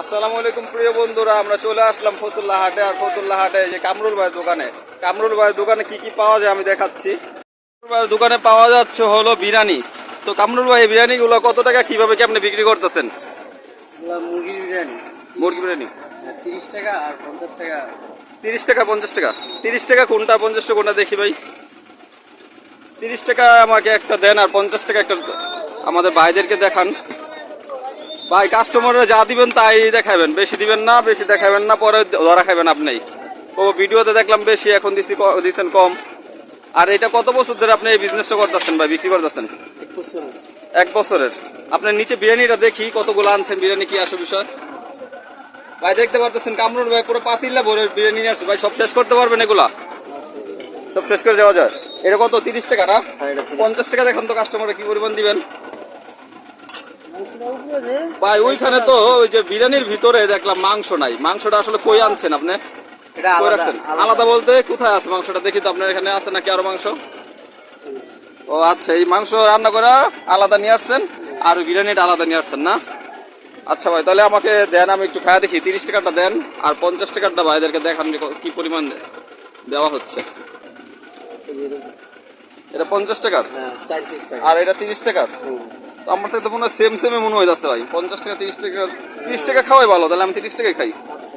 আসসালামু আলাইকুম প্রিয় বন্ধুরা আমরা চলে আসলাম ফতুল্লা হাটে। আর ফতুল্লা হাটে যে কামরুল ভাইয়ের দোকানে। কামরুল ভাইয়ের দোকানে কি কি পাওয়া যায় আমি দেখাচ্ছি। কামরুল ভাইয়ের দোকানে পাওয়া যাচ্ছে হলো বিরিয়ানি। তো কামরুল ভাই বিরিয়ানিগুলো কত টাকা কীভাবে কি আপনি বিক্রি করতেছেন? মুরগির বিরিয়ানি। মুরগি বিরিয়ানি? তিরিশ টাকা আর পঞ্চাশ টাকা। তিরিশ টাকা পঞ্চাশ টাকা। তিরিশ টাকা কোনটা পঞ্চাশ টাকা কোনটা দেখি ভাই। তিরিশ টাকা আমাকে একটা দেন আর পঞ্চাশ টাকা একটা আমাদের ভাইদেরকে দেখান। ভাই কাস্টমাররা যা দিবেন তাই দেখাবেন। বেশি দিবেন না বেশি দেখাবেন না পরে ধরা খাবেন আপনি। ও ভিডিওতে দেখলাম বেশি এখন দিচ্ছি দিচ্ছেন কম। আর এটা কত বছর ধরে আপনি এই বিজনেসটা করতেছেন ভাই বিক্রি করতেছেন? এক বছর এক বছরের। আপনার নিচে বিরিয়ানিটা দেখি কতগুলো আনছেন বিরিয়ানি কি আসে বিষয়? ভাই দেখতে পারতেছেন কামরুল ভাই পুরো পাতিল্লা ভরে বিরিয়ানি নিয়ে আসছে। ভাই সব শেষ করতে পারবেন এগুলা? সব শেষ করে দেওয়া যায়? এটা কত তিরিশ টাকা না? হ্যাঁ, এটা 30 পঞ্চাশ টাকা দেখান তো কাস্টমারে কি পরিমাণ দিবেন? ভাই ওইখানে তো ওই যে বিরিয়ানির ভিতরে দেখলাম মাংস নাই। মাংসটা আসলে কই আনছেন আপনি? আলাদা, বলতে কোথায় আছে মাংসটা? দেখি তো আপনার এখানে আছে নাকি আরও মাংস? ও আচ্ছা এই মাংস রান্না করে আলাদা নিয়ে আসছেন? আর বিরিয়ানিটা আলাদা নিয়ে আসছেন না? আচ্ছা ভাই তাহলে আমাকে দেন আমি একটু খায়া দেখি। তিরিশ টাকাটা দেন আর পঞ্চাশ টাকাটা ভাইদেরকে দেখান কি পরিমাণ দেওয়া হচ্ছে। এটা পঞ্চাশ টাকার? হ্যাঁ টাকা। আর এটা তিরিশ টাকার? হুম। তো আমার তো মনে হয় সেম সেমে মনে হয়ে যাচ্ছে ভাই। পঞ্চাশ টাকা, তিরিশ টাকা তিরিশ টাকা খাওয়াই ভালো, তাহলে আমি তিরিশ টাকাই খাই।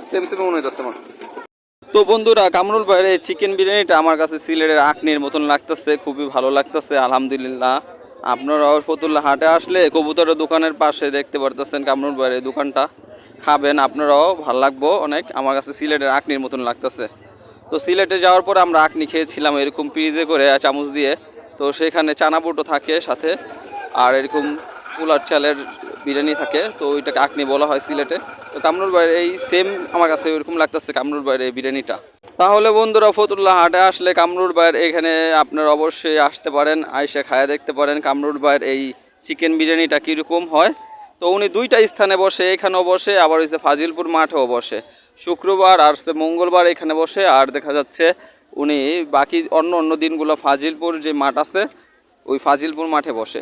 সেম সেমে মনে হয়ে যাচ্ছে আমার। তো বন্ধুরা, কামরুল ভাইয়ের চিকেন বিরিয়ানিটা আমার কাছে সিলেটের আখনির মতন লাগতেছে, খুবই ভালো লাগতেছে, আলহামদুলিল্লাহ। আপনারাও ফতুল্লা হাটে আসলে কবুতরের দোকানের পাশে দেখতে পারতেছেন কামরুল ভাইয়ের দোকানটা। খাবেন আপনারাও, ভালো লাগবো অনেক, আমার কাছে সিলেটের আখনির মতন লাগতেছে। তো সিলেটে যাওয়ার পর আমরা আখনি খেয়েছিলাম এরকম পিজে করে, চামচ দিয়ে। তো সেখানে চানা বুটো থাকে সাথে আর এরকম পোলার চালের বিরিয়ানি থাকে, তো ওইটাকে আখনি বলা হয় সিলেটে। তো কামরুল বাইরে এই সেম আমার কাছে ওইরকম লাগতেছে কামরুল ভাইয়ের এই বিরিয়ানিটা। তাহলে বন্ধুরা ফতুল্লাহ হাটে আসলে কামরুল ভাইয়ের এখানে আপনারা অবশ্যই আসতে পারেন আইসা খায়া দেখতে পারেন কামরুল ভাইয়ের এই চিকেন বিরিয়ানিটা কীরকম হয়। তো উনি দুইটা স্থানে বসে, এখানেও বসে, আবার হচ্ছে ফাজিলপুর মাঠেও বসে। শুক্রবার আর হচ্ছে মঙ্গলবার এখানে বসে, আর দেখা যাচ্ছে উনি বাকি অন্য অন্য দিনগুলো ফাজিলপুর যে মাঠ আছে, ওই ফাজিলপুর মাঠে বসে।